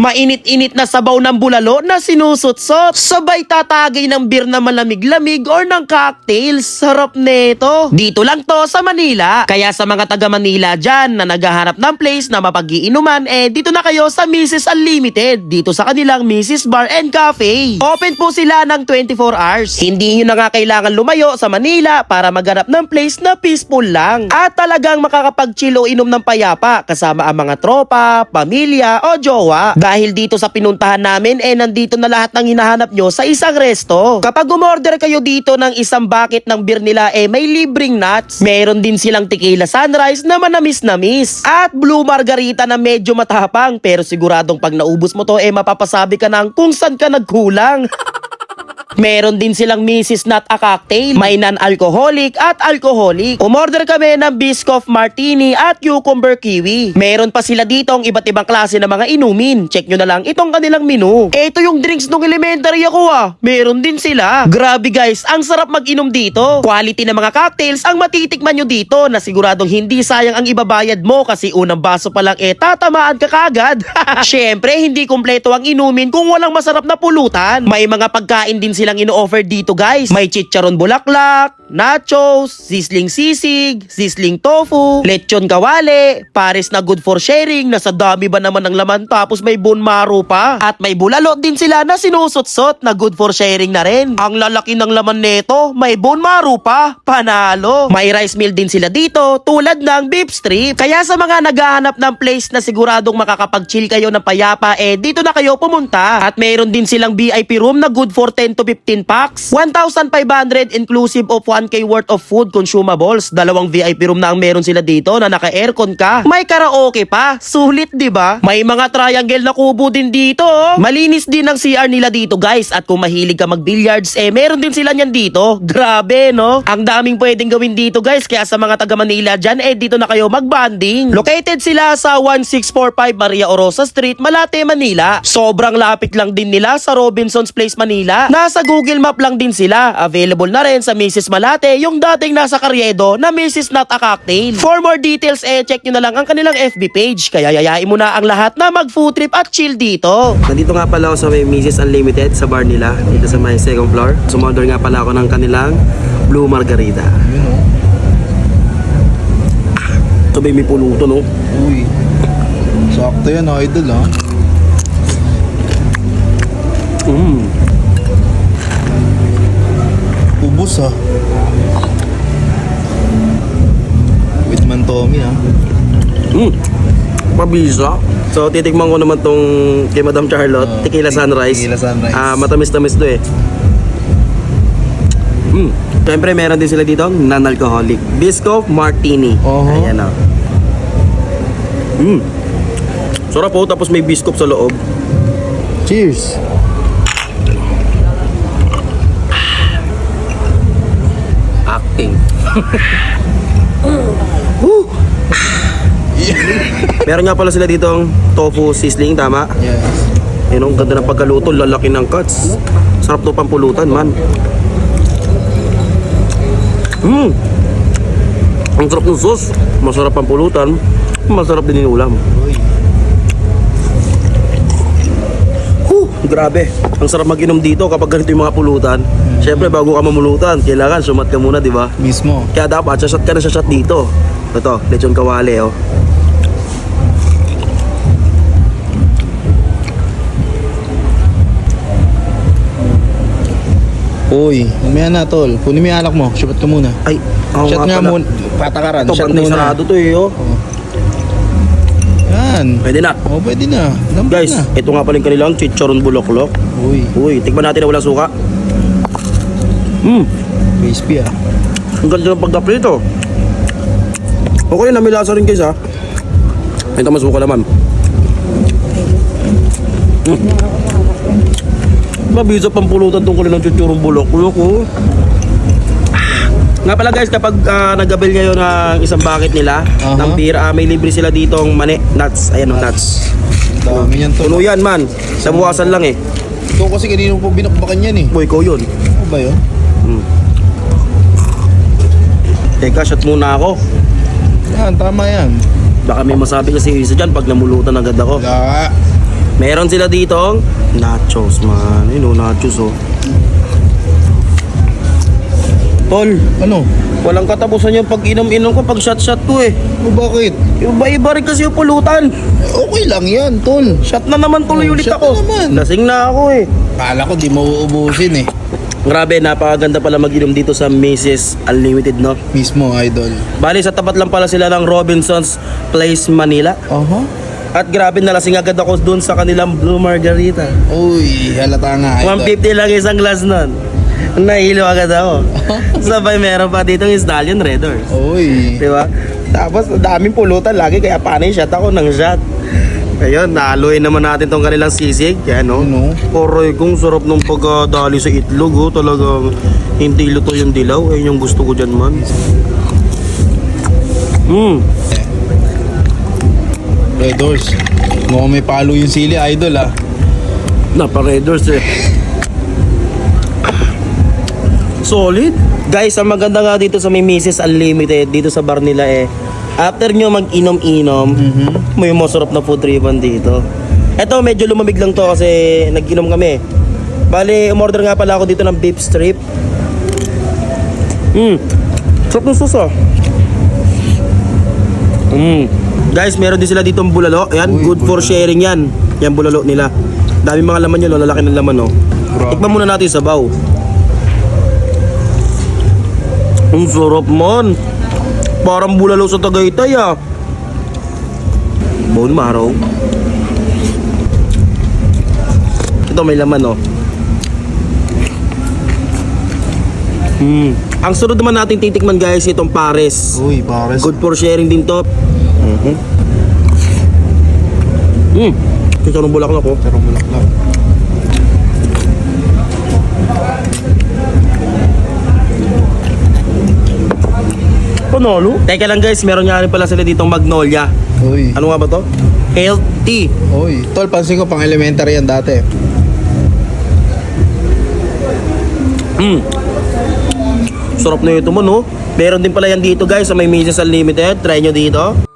Mainit-init na sabaw ng bulalo na sinusutsot. Sabay tatagay ng beer na malamig-lamig or ng cocktails. Sarap neto. Dito lang to sa Manila. Kaya sa mga taga Manila dyan na naghahanap ng place na mapag-iinuman, eh dito na kayo sa Mrs. Unlimited. Dito sa kanilang Mrs. Bar and Cafe. Open po sila ng 24 hours. Hindi nyo na nga kailangan lumayo sa Manila para maghanap ng place na peaceful lang. At talagang makakapag-chill o inom ng payapa kasama ang mga tropa, pamilya o jowa. Dahil dito sa pinuntahan namin, eh nandito na lahat ng hinahanap nyo sa isang resto. Kapag umorder kayo dito ng isang bucket ng beer nila, eh may libreng nuts. Meron din silang tequila sunrise na manamis-namis. At blue margarita na medyo matapang pero siguradong pag naubos mo to, eh mapapasabi ka ng kung saan ka nagkulang. Meron din silang Mrs. Nut a cocktail. May non-alcoholic at alcoholic. Umorder kami ng Biscoff Martini at Cucumber Kiwi. Meron pa sila dito ang iba't ibang klase ng mga inumin. Check nyo na lang itong kanilang menu. Ito yung drinks nung elementary ako ah. Meron din sila. Grabe guys, ang sarap mag-inom dito. Quality ng mga cocktails ang matitikman nyo dito na siguradong hindi sayang ang ibabayad mo kasi unang baso pa lang eh tatamaan ka kagad. Syempre, hindi kumpleto ang inumin kung walang masarap na pulutan. May mga pagkain din silang ino-offer dito guys. May chicharon bulaklak, nachos, sisling sisig, sisling tofu, lechon kawale, pares na good for sharing na sa dami ba naman ng laman tapos may bone marrow pa. At may bulalo din sila na sinusutsot na good for sharing na rin. Ang lalaki ng laman neto, may bone marrow pa, panalo. May rice meal din sila dito tulad ng beef strip. Kaya sa mga naghahanap ng place na siguradong makakapag-chill kayo ng payapa, eh dito na kayo pumunta. At mayroon din silang VIP room na good for 10 to 15 packs. 1,500 inclusive of 1K worth of food consumables. Dalawang VIP room na ang meron sila dito na naka-aircon ka. May karaoke pa. Sulit, di ba? May mga triangle na kubo din dito. oh. Malinis din ang CR nila dito, guys. At kung mahilig ka mag-billiards, eh meron din sila niyan dito. Grabe, no? Ang daming pwedeng gawin dito, guys. Kaya sa mga taga Manila dyan, eh dito na kayo mag-banding. Located sila sa 1645 Maria Orosa Street, Malate, Manila. Sobrang lapit lang din nila sa Robinson's Place, Manila. Nasa Google Map lang din sila. Available na rin sa Mrs. Malate, yung dating nasa Carriedo na Mrs. Not a Cocktail. For more details, eh check nyo na lang ang kanilang FB page. Kaya yayain mo na ang lahat na mag-food trip at chill dito. Nandito nga pala ako sa may Mrs. Unlimited sa bar nila dito sa may second floor. Sumorder nga pala ako ng kanilang Blue Margarita. Yun o. Sabay may puluto no. Uy. Sakto yan, idol ha. Mm. Ubus ha. With Mantomi ha. Mm. Pabisa. So titikman ko naman tong kay Madam Charlotte, Oh, Tequila te- Sunrise. Tequila Sunrise. Ah, matamis-tamis to eh. Mm. Siyempre meron din sila dito non-alcoholic. Biscoff Martini. Oho. Ayan na. Mm. Sarap po, tapos may biscoff sa loob. Cheers. Acting. Woo! Meron nga pala sila ditong tofu sizzling, tama? Yes. Yun ang ganda ng pagkaluto, lalaki ng cuts. Sarap to pampulutan, man. Mmm! Ang sarap ng sauce. Masarap ang pulutan. Masarap din yung ulam. Grabe. Ang sarap mag-inom dito kapag ganito yung mga pulutan. Siyempre, bago ka mamulutan, kailangan sumat ka muna, di ba? Mismo. Kaya dapat, shot ka na sa shot dito. Ito, lechon kawale, oh. Uy, mamaya na tol. Kunin mo yung alak mo. Shot ka muna. Ay, ako Shot nga muna. Patakaran. Ito, Shot muna. sarado to eh, oh. Yan. Pwede na. Oh, pwede na. Lambot Guys, na. ito nga pala yung kanilang chicharon buloklok. Uy, Uy, tikman natin na walang suka. Hmm, crispy ah. ang ganda ng pagka-prito. Okay na, may lasa rin guys ha. Ito masuka naman. Hmm. Mabisa pang pulutan tungkol ng chicharon buloklok oh. Nga pala guys, kapag uh, nag-abil kayo ng isang bucket nila, Aha. ng beer, ah, may libre sila ditong mani, nuts. Ayan oh, nuts. Dami yan tol. Puno yan man. Sa buwasan lang eh. Ito kasi kanino po binakbakan yan eh. Boy, ikaw yun. Ano ba yun? Teka, shot muna ako. Yan, tama yan. Baka may masabi kasi isa dyan pag namulutan agad ako. Wala. Meron sila ditong nachos man. Yun oh, nachos oh. Tol, Ano? walang katapusan yung pag inom-inom ko pag shot-shot ko eh. O bakit? Iba-iba rin kasi yung pulutan. Okay lang yan, tol. Shot na naman tuloy Oh, ulit shot ako. na naman. Lasing na ako eh. Kala ko di mo uubusin eh. Grabe, napakaganda pala mag-inom dito sa Mrs. Unlimited, no? Mismo, idol. Bali, sa tapat lang pala sila ng Robinson's Place, Manila. Aha. At grabe, nalasing agad ako dun sa kanilang Blue Margarita. Uy, halata nga, idol. 150 lang isang glass nun. Nahilo agad ako. Sabay meron pa ditong Stallion Red Horse. Uy. Di ba? Tapos, daming pulutan lagi, kaya panay shot ako ng shot. Ayun, naaloy naman natin tong kanilang sisig. Yan, no? Ano? Aray, kung sarap ng pagkadali sa itlog, oh. Talagang hindi luto yung dilaw. Ayun yung gusto ko dyan, man. Hmm. Red Horse. Mukhang may palo yung sili, idol ah. Napa-Raiders eh. Solid. Guys, ang maganda nga dito sa may Mrs. Unlimited, dito sa bar nila eh, after nyo mag-inom-inom, may masarap na food tripan dito. Eto, medyo lumamig lang to kasi nag-inom kami. Bali, umorder nga pala ako dito ng beef strip. Hmm. Sarap ng sauce ah. Mm. Guys, meron din sila ditong bulalo. Ayan, Uy, good for bulalo. sharing yan. Yan bulalo nila. Dami mga laman yun, oh. lalaki ng laman, oh. Grabe. Tikman muna natin sa baw. Ang sarap man. Parang bulalo sa Tagaytay, ah. Bone marrow. Ito may laman, oh. Hmm. Ang sunod naman natin titikman guys, itong pares. Uy, pares. Good for sharing din to. Mhm. Mm. Ito ng bulaklak ko. Pero bulaklak. Panalo. Teka lang guys, meron nga rin pala sila ditong magnolia. Uy. Ano nga ba to? Healthy. Uy. Tol, pansin ko pang elementary yan dati. Mm. Sarap na ito mo, no? Meron din pala yan dito guys sa may Mrs. Unlimited. Try nyo dito.